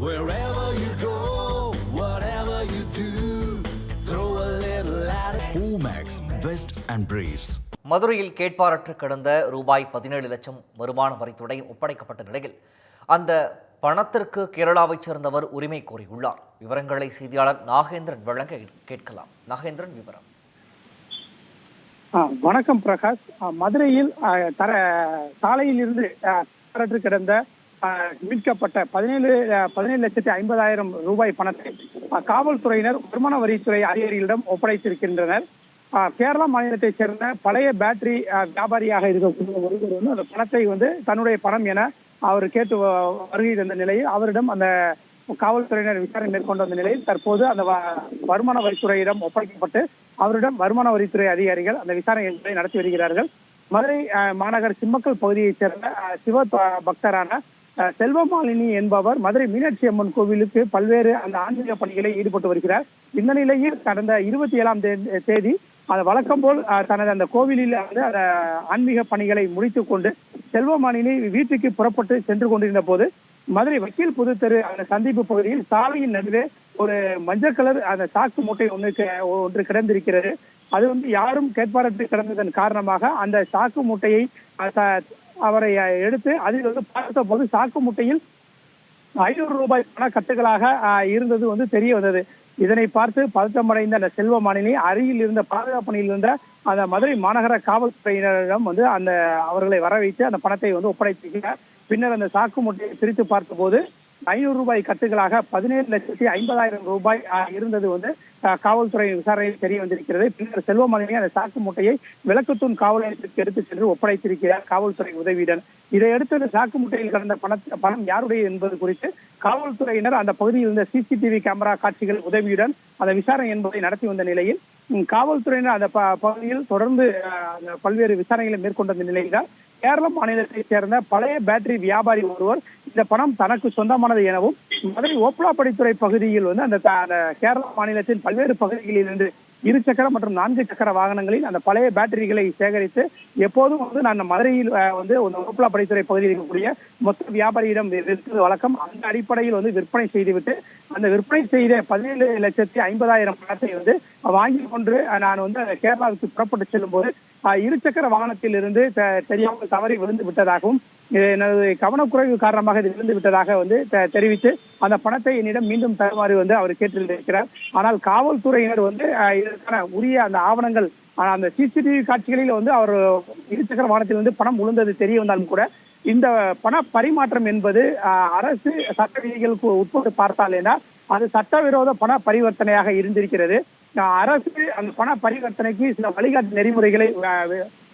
Wherever you go, whatever you do, throw a little at it. Omax, Vest and Briefs. மதுரையில் கேட்பாரற்று கிடந்த ரூபாய் பதினேழு லட்சம் வருமான வரித்துறை ஒப்படைக்கப்பட்ட நிலையில் அந்த பணத்திற்கு கேரளாவைச் சேர்ந்தவர் உரிமை கோரியுள்ளார் விவரங்களை செய்தியாளர் நாகேந்திரன் வழங்க கேட்கலாம் நாகேந்திரன் விவரம் வணக்கம் பிரகாஷ் மதுரையில் தர சாலையில் இருந்து தரற்று கிடந்த மீட்கப்பட்ட பதினேழு பதினேழு லட்சத்தி ஐம்பதாயிரம் ரூபாய் பணத்தை காவல்துறையினர் வருமான வரித்துறை அதிகாரிகளிடம் ஒப்படைத்திருக்கின்றனர். கேரள கேரளா மாநிலத்தைச் சேர்ந்த பழைய பேட்டரி வியாபாரியாக இருக்கக்கூடிய ஒருவர் வந்து அந்த பணத்தை வந்து தன்னுடைய பணம் என அவர் கேட்டு வ- வருகை தந்த நிலையில் அவரிடம் அந்த காவல்துறையினர் விசாரணை மேற்கொண்ட வந்த நிலையில் தற்போது அந்த வ- வருமான வரித்துறையிடம் ஒப்படைக்கப்பட்டு அவரிடம் வருமான வரித்துறை அதிகாரிகள் அந்த விசாரணை நடத்தி வருகிறார்கள். மதுரை அஹ், மாநகர் சிம்மக்கல் பகுதியைச் சேர்ந்த சிவ பக்தரான செல்வமாலினி என்பவர் மதுரை மீனாட்சி அம்மன் கோவிலுக்கு பல்வேறு அந்த ஆன்மீக பணிகளை ஈடுபட்டு வருகிறார். இந்த நிலையில் கடந்த இருபத்தி ஏழாம் தேதி அது வழக்கம் போல் தனது அந்த கோவிலில் வந்து அந்த ஆன்மீக பணிகளை முடித்துக் கொண்டு செல்வமாலினி வீட்டுக்கு புறப்பட்டு சென்று கொண்டிருந்த போது மதுரை வக்கீல் புது தெரு அந்த சந்திப்பு பகுதியில் சாலையின் நடுவே ஒரு மஞ்சள் கலர் அந்த சாக்கு மூட்டை ஒன்று ஒன்று கிடந்திருக்கிறது. அது வந்து யாரும் கேட்பாரத்து கிடந்ததன் காரணமாக அந்த சாக்கு மூட்டையை அவரை எடுத்து அதில் வந்து பார்த்த போது சாக்கு முட்டையில் ஐநூறு ரூபாய் பண கட்டுகளாக இருந்தது வந்து தெரிய வந்தது. இதனை பார்த்து பதற்றமடைந்த அந்த செல்வ மாநிலி அருகில் இருந்த பாதுகாப்பு பணியில் இருந்த அந்த மதுரை மாநகர காவல்துறையினரிடம் வந்து அந்த அவர்களை வர வைத்து அந்த பணத்தை வந்து ஒப்படைத்திருக்கிறார் பின்னர் அந்த சாக்கு முட்டையை பிரித்து பார்த்தபோது ஐநூறு ரூபாய் கட்டுகளாக பதினேழு லட்சத்தி ஐம்பதாயிரம் ரூபாய் இருந்தது வந்து காவல்துறை விசாரணையில் தெரிய வந்திருக்கிறது. பின்னர் செல்வமணி அந்த சாக்கு மூட்டையை விளக்குத்தூண் காவல் நிலையத்திற்கு எடுத்துச் சென்று ஒப்படைத்திருக்கிறார் காவல்துறை உதவியுடன். இதையடுத்து இந்த சாக்கு மூட்டையில் கடந்த பண பணம் யாருடைய என்பது குறித்து காவல்துறையினர் அந்த பகுதியில் இருந்த சிசிடிவி கேமரா காட்சிகள் உதவியுடன் அந்த விசாரணை என்பதை நடத்தி வந்த நிலையில் காவல்துறையினர் அந்த ப- பகுதியில் தொடர்ந்து அந்த பல்வேறு விசாரணைகளை மேற்கொண்ட நிலையில் கேரள மாநிலத்தைச் சேர்ந்த பழைய பேட்டரி வியாபாரி ஒருவர் இந்த பணம் தனக்கு சொந்தமானது எனவும் மதுரை ஓப்பலாப்படித்துறை பகுதியில் வந்து அந்த அந்த கேரள மாநிலத்தின் பல்வேறு பகுதிகளில் இருந்து இரு சக்கர மற்றும் நான்கு சக்கர வாகனங்களில் அந்த பழைய பேட்டரிகளை சேகரித்து எப்போதும் வந்து நான் மதுரையில் வந்து உப்புலா ஓப்பலாப்படித்துறை பகுதியில் இருக்கக்கூடிய மொத்த வியாபாரியிடம் விற்கிறது வழக்கம். அந்த அடிப்படையில் வந்து விற்பனை செய்துவிட்டு அந்த விற்பனை செய்த பதினேழு லட்சத்தி ஐம்பதாயிரம் பணத்தை வந்து வாங்கி கொண்டு நான் வந்து கேரளாவுக்கு புறப்பட்டு செல்லும் போது இருசக்கர வாகனத்தில் இருந்து தெரியாமல் தவறி விழுந்து விட்டதாகவும் எனது கவனக்குறைவு காரணமாக இது விழுந்து விட்டதாக வந்து தெ- தெரிவித்து அந்த பணத்தை என்னிடம் மீண்டும் தருமாறு வந்து அவர் கேட்டிருந்திருக்கிறார். ஆனால் காவல்துறையினர் வந்து இதற்கான உரிய அந்த ஆவணங்கள் அந்த சிசிடிவி காட்சிகளில் வந்து அவர் இருசக்கர வாகனத்தில் வந்து பணம் விழுந்தது தெரிய வந்தாலும் கூட இந்த பண பரிமாற்றம் என்பது அஹ், அரசு சட்ட விதிகளுக்கு உட்பட்டு பார்த்தால் அது சட்டவிரோத பண பரிவர்த்தனையாக இருந்திருக்கிறது. அரசு அந்த பண பரிவர்த்தனைக்கு சில வழிகாட்டு நெறிமுறைகளை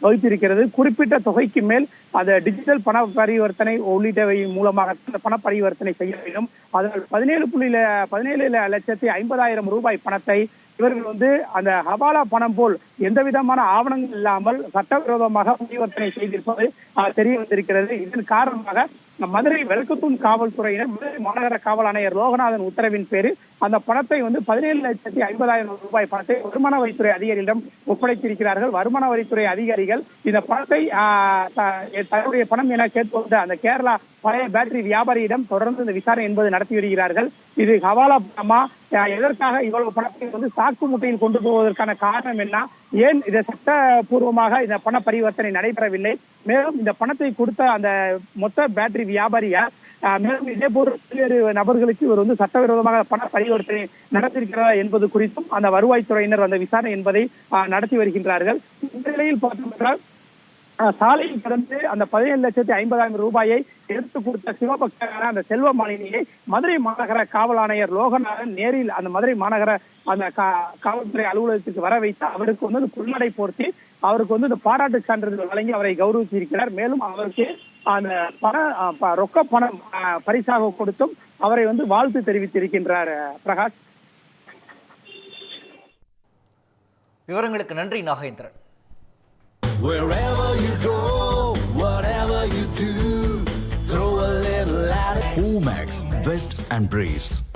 வைத்திருக்கிறது. வகுத்திருக்கிறது குறிப்பிட்ட தொகைக்கு மேல் அந்த டிஜிட்டல் பண பரிவர்த்தனை உள்ளிட்டவை மூலமாக அந்த பண பரிவர்த்தனை செய்ய வேண்டும். அதனால் பதினேழு புள்ளியில பதினேழு லட்சத்தி ஐம்பதாயிரம் ரூபாய் பணத்தை இவர்கள் வந்து அந்த ஹவாலா பணம் போல் எந்த விதமான ஆவணங்கள் இல்லாமல் சட்டவிரோதமாக பரிவர்த்தனை செய்திருப்பது தெரிய வந்திருக்கிறது. இதன் காரணமாக மதுரை வெளுக்கத்தூண் காவல்துறையினர் மதுரை மாநகர காவல் ஆணையர் லோகநாதன் உத்தரவின் பேரில் அந்த பணத்தை வந்து பதினேழு லட்சத்தி ஐம்பதாயிரம் ரூபாய் பணத்தை வருமான வரித்துறை அதிகாரிகளிடம் ஒப்படைத்திருக்கிறார்கள். வருமான வரித்துறை அதிகாரிகள் இந்த பணத்தை ஆஹ், த- தன்னுடைய பணம் என கேட்பது அந்த கேரளா பழைய பேட்டரி வியாபாரியிடம் தொடர்ந்து இந்த விசாரணை என்பது நடத்தி வருகிறார்கள். இது ஹவாலா பணமா? எதற்காக இவ்வளவு பணத்தை வந்து சாக்கு முட்டையில் கொண்டு போவதற்கான காரணம் என்ன? ஏன் இதை சட்டபூர்வமாக இந்த பண பரிவர்த்தனை நடைபெறவில்லை? மேலும் இந்த பணத்தை கொடுத்த அந்த மொத்த பேட்டரி வியாபாரியார் ஆஹ், மேலும் இதே போன்ற பல்வேறு நபர்களுக்கு இவர் வந்து சட்டவிரோதமாக பண பரிவர்த்தனை நடத்திருக்கிறாரா என்பது குறித்தும் அந்த வருவாய்த்துறையினர் அந்த விசாரணை என்பதை நடத்தி வருகின்றார்கள். இந்த நிலையில் பார்த்தோம் என்றால் சாலையில் கடந்து அந்த பதினேழு லட்சத்தி ஐம்பதாயிரம் ரூபாயை எடுத்து கொடுத்த சிவபக்தரான அந்த செல்வ மாலினியை மதுரை மாநகர காவல் ஆணையர் லோகநாதன் நேரில் அந்த மதுரை மாநகர அந்த கா- காவல்துறை அலுவலகத்துக்கு வர வைத்து அவருக்கு வந்து பொன்னடை போர்த்தி அவருக்கு வந்து இந்த பாராட்டு சான்றிதழ் வழங்கி அவரை கௌரவிச்சிருக்கிறார். மேலும் அவருக்கு அந்த பண ரொக்க பணம் பரிசாக கொடுத்தும் அவரை வந்து வாழ்த்து தெரிவித்திருக்கின்றார் பிரகாஷ். விவரங்களுக்கு நன்றி Nagendran. Max, vests, and Briefs.